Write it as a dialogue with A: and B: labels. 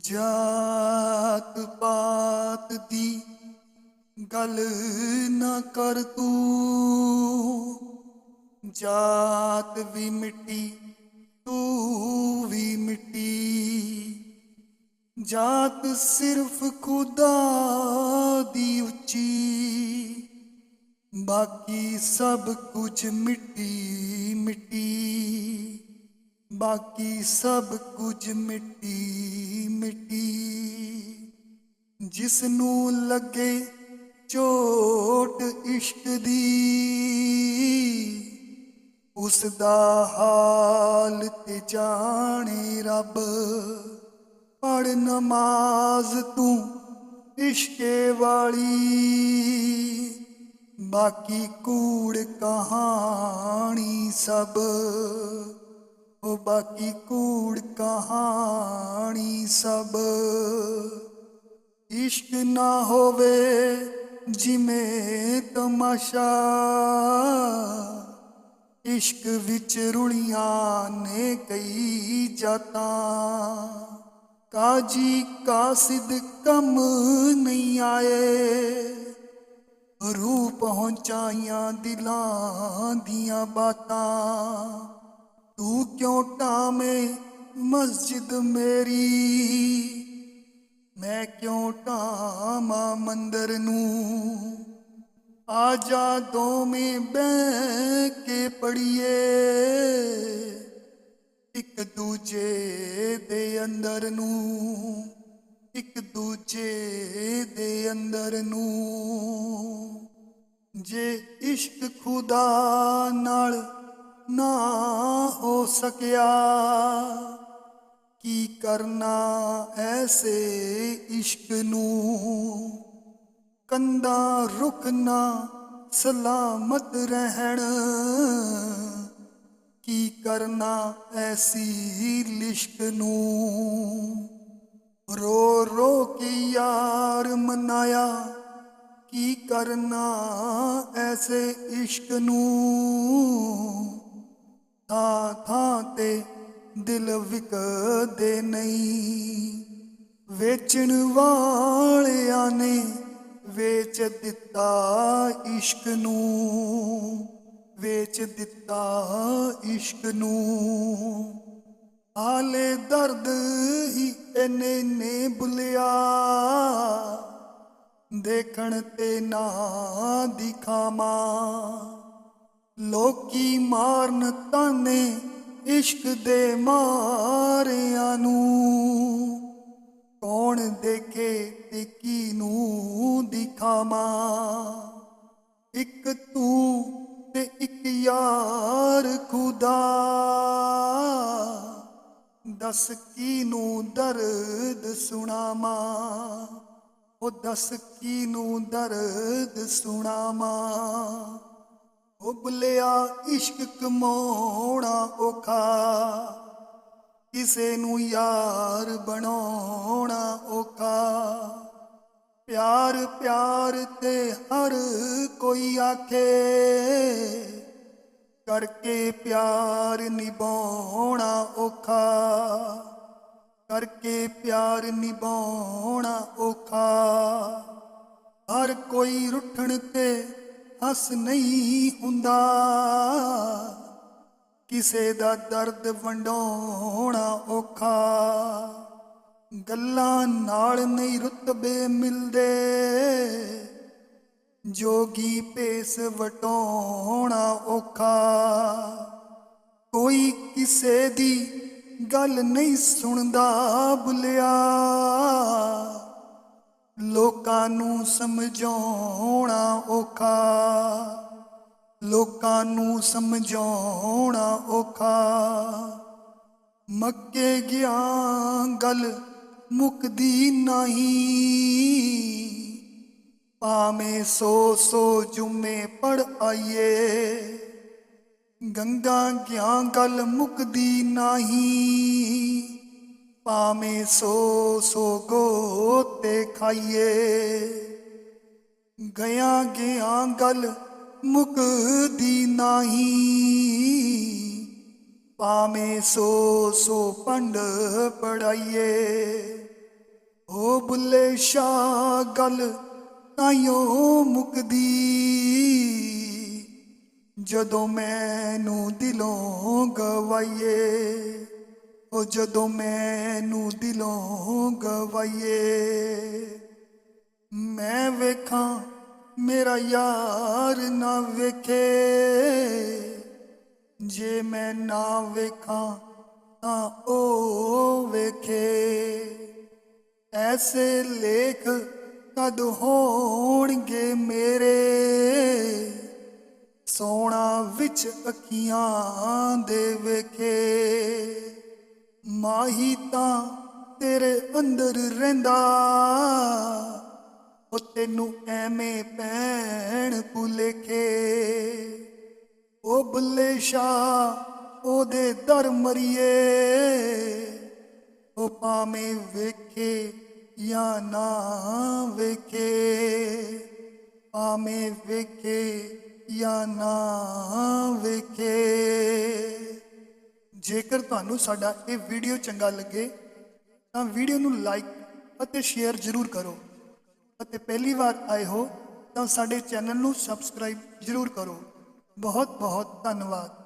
A: ਜਾਤ ਪਾਤ ਦੀ ਗੱਲ ਨਾ ਕਰ ਤੂੰ। ਜਾਤ ਵੀ ਮਿੱਟੀ, ਤੂੰ ਵੀ ਮਿੱਟੀ। ਜਾਤ ਸਿਰਫ ਖੁਦਾ ਦੀ ਉੱਚੀ, ਬਾਕੀ ਸਭ ਕੁਝ ਮਿੱਟੀ ਮਿੱਟੀ। ਬਾਕੀ ਸਭ ਕੁਝ ਮਿੱਟੀ ਮਿੱਟੀ। ਜਿਸ ਨੂੰ ਲੱਗੇ ਚੋਟ ਇਸ਼ਕ ਦੀ ਉਸ ਦਾ ਹਾਲ ਤੇ ਜਾਣੇ ਰੱਬ। ਪੜ ਨਮਾਜ਼ ਤੂੰ ਇਸ਼ਕੇ ਵਾਲੀ। ਬਾਕੀ ਕੂੜ ਕਹਾਣੀ ਸਭ। ਉਹ ਬਾਕੀ ਕੂੜ ਕਹਾਣੀ ਸਭ ਇਸ਼ਕ ਨਾ ਹੋਵੇ ਜਿਵੇਂ ਤਮਾਸ਼ਾ। ਇਸ਼ਕ ਵਿੱਚ ਰੁਲੀਆਂ ਨੇ ਕਈ ਜਾਤਾਂ। ਕਾਜੀ ਕਾਸਿਦ ਕਮ ਨਹੀਂ ਆਏ। ਰੂ ਪਹੁੰਚਾਈਆਂ ਦਿਲਾਂ ਦੀਆਂ ਬਾਤਾਂ। ਤੂੰ ਕਿਉਂ ਟਾਵੇਂ ਮਸਜਿਦ ਮੇਰੀ? ਮੈਂ ਕਿਉਂ ਢਾਵਾਂ ਮੰਦਰ ਨੂੰ? ਆ ਜਾ ਦੋਵੇਂ ਬਹਿ ਕੇ ਪੜੀਏ ਇੱਕ ਦੂਜੇ ਦੇ ਅੰਦਰ ਨੂੰ, ਇੱਕ ਦੂਜੇ ਦੇ ਅੰਦਰ ਨੂੰ। ਜੇ ਇਸ਼ਕ ਖੁਦਾ ਨਾਲ ਨਾ ਹੋ ਸਕਿਆ। ਕੀ ਕਰਨਾ ਐਸੇ ਇਸ਼ਕ ਨੂੰ? ਕੰਦਾ ਰੁਕਨਾ ਸਲਾਮਤ ਰਹਿਣ। ਕੀ ਕਰਨਾ ਐਸੀ ਲਿਸ਼ਕ ਨੂੰ? ਰੋ ਰੋ ਕੇ ਯਾਰ ਮਨਾਇਆ। ਕੀ ਕਰਨਾ ਐਸੇ ਇਸ਼ਕ ਨੂੰ? ਦਿਲ ਵਿਕਦੇ ਨਹੀਂ। ਵੇਚਣ ਵਾਲਿਆਂ ਨੇ ਵੇਚ ਦਿੱਤਾ ਇਸ਼ਕ ਨੂੰ, ਵੇਚ ਦਿੱਤਾ ਇਸ਼ਕ ਨੂੰ। ਹਾਲੇ ਦਰਦ ਹੀ ਇਹਨੇ ਨੇ ਬੁਲਿਆ, ਦੇਖਣ ਤੇ ਨਾ ਦਿਖਾਵਾਂ। ਲੋਕੀ ਮਾਰਨ ਤਾਨੇ ਇਸ਼ਕ ਦੇ ਮਾਰਿਆਂ ਨੂੰ, ਕੌਣ ਦੇਖੇ ਤੇ ਕੀ ਨੂੰ ਦਿਖਾਵਾਂ? ਇੱਕ ਤੂੰ ਤੇ ਇੱਕ ਯਾਰ ਖੁਦਾ। ਦੱਸ ਕੀ ਨੂੰ ਦਰਦ ਸੁਣਾਵਾਂ? ਉਹ ਦੱਸ ਕੀ ਨੂੰ ਦਰਦ ਸੁਣਾਵਾਂ? ਉਹ ਇਸ਼ਕ ਕਮਾਉਣਾ ਔਖਾ। ਕਿਸੇ ਨੂੰ ਯਾਰ ਬਣਾਉਣਾ ਔਖਾ। ਪਿਆਰ ਪਿਆਰ ਤੇ ਹਰ ਕੋਈ ਆਖੇ। ਕਰਕੇ ਪਿਆਰ ਨਿਭਾਉਣਾ ਔਖਾ। ਕਰਕੇ ਪਿਆਰ ਨਿਭਾਉਣਾ ਔਖਾ। ਹਰ ਕੋਈ ਰੁੱਠਣ ਤੇ ਹੱਸ ਨਹੀਂ ਹੁੰਦਾ। ਕਿਸੇ ਦਾ ਦਰਦ ਵੰਡਾਉਣਾ ਔਖਾ। ਗੱਲਾਂ ਨਾਲ ਨਹੀਂ ਰੁਤਬੇ ਮਿਲਦੇ। ਜੋਗੀ ਪੇਸ ਵਟਾਉਣਾ ਔਖਾ। ਕੋਈ ਕਿਸੇ ਦੀ ਗੱਲ ਨਹੀਂ ਸੁਣਦਾ ਬੁਲਿਆ। ਲੋਕਾਂ ਨੂੰ ਸਮਝਾਉਣਾ ਔਖਾ। ਲੋਕਾਂ ਨੂੰ ਸਮਝਾਉਣਾ ਔਖਾ। ਮੱਕੇ ਗਿਆ ਗੱਲ ਮੁਕਦੀ ਨਹੀਂ। ਭਾਵੇਂ ਸੋ ਸੋ ਜੁਮੇ ਪੜ ਆਈਏ। ਗੰਗਾ ਗਿਆ ਗੱਲ ਮੁਕਦੀ ਨਹੀਂ। ਭਾਵੇਂ ਸੋ ਸੋ ਗੋਤੇ ਖਾਈਏ। ਗਿਆ ਗਿਆ ਗੱਲ ਮੁਕਦੀ ਨਹੀਂ। ਭਾਵੇਂ ਸੋ ਸੋ ਪੰਡ ਪੜਾਈਏ। ਓ ਬੁੱਲੇ ਸ਼ਾ ਗੱਲ ਤਾਈਓ ਮੁਕਦੀ। ਜਦੋਂ ਮੈਨੂੰ ਦਿਲੋਂ ਗਵਾਈਏ। ਉਹ ਜਦੋਂ ਮੈਨੂੰ ਦਿਲੋਂ ਗਵਾਈਏ, ਮੈਂ ਵੇਖਾਂ ਮੇਰਾ ਯਾਰ ਨਾ ਵੇਖੇ। ਜੇ ਮੈਂ ਨਾ ਵੇਖਾਂ ਤਾਂ ਉਹ ਵੇਖੇ। ਐਸੇ ਲੇਖ ਕਦ ਹੋਣਗੇ ਮੇਰੇ? ਸੋਣਾ ਵਿੱਚ ਅੱਖੀਆਂ ਦੇ ਵੇਖੇ। ਮਾਹੀ ਤਾਂ ਤੇਰੇ ਅੰਦਰ ਰਹਿੰਦਾ। ਉਹ ਤੈਨੂੰ ਐਵੇਂ ਪੈਣ ਭੁਲੇਖੇ ਉਹ ਬੁੱਲੇ ਸ਼ਾ ਉਹਦੇ ਦਰ ਮਰੀਏ। ਉਹ ਪਾਵੇਂ ਵੇਖੇ ਜਾਂ ਨਾ ਵੇਖੇ। ਪਾਵੇਂ ਵੇਖੇ ਜਾਂ ਨਾ ਵੇਖੇ। ਜੇਕਰ ਤੁਹਾਨੂੰ ਸਾਡਾ ਇਹ ਵੀਡੀਓ ਚੰਗਾ ਲੱਗੇ, ਤਾਂ ਵੀਡੀਓ ਨੂੰ ਲਾਈਕ ਅਤੇ ਸ਼ੇਅਰ ਜ਼ਰੂਰ ਕਰੋ। ਅਤੇ ਪਹਿਲੀ ਵਾਰ ਆਏ ਹੋ, ਤਾਂ ਸਾਡੇ ਚੈਨਲ ਨੂੰ ਸਬਸਕ੍ਰਾਈਬ ਜ਼ਰੂਰ ਕਰੋ। ਬਹੁਤ ਬਹੁਤ ਧੰਨਵਾਦ।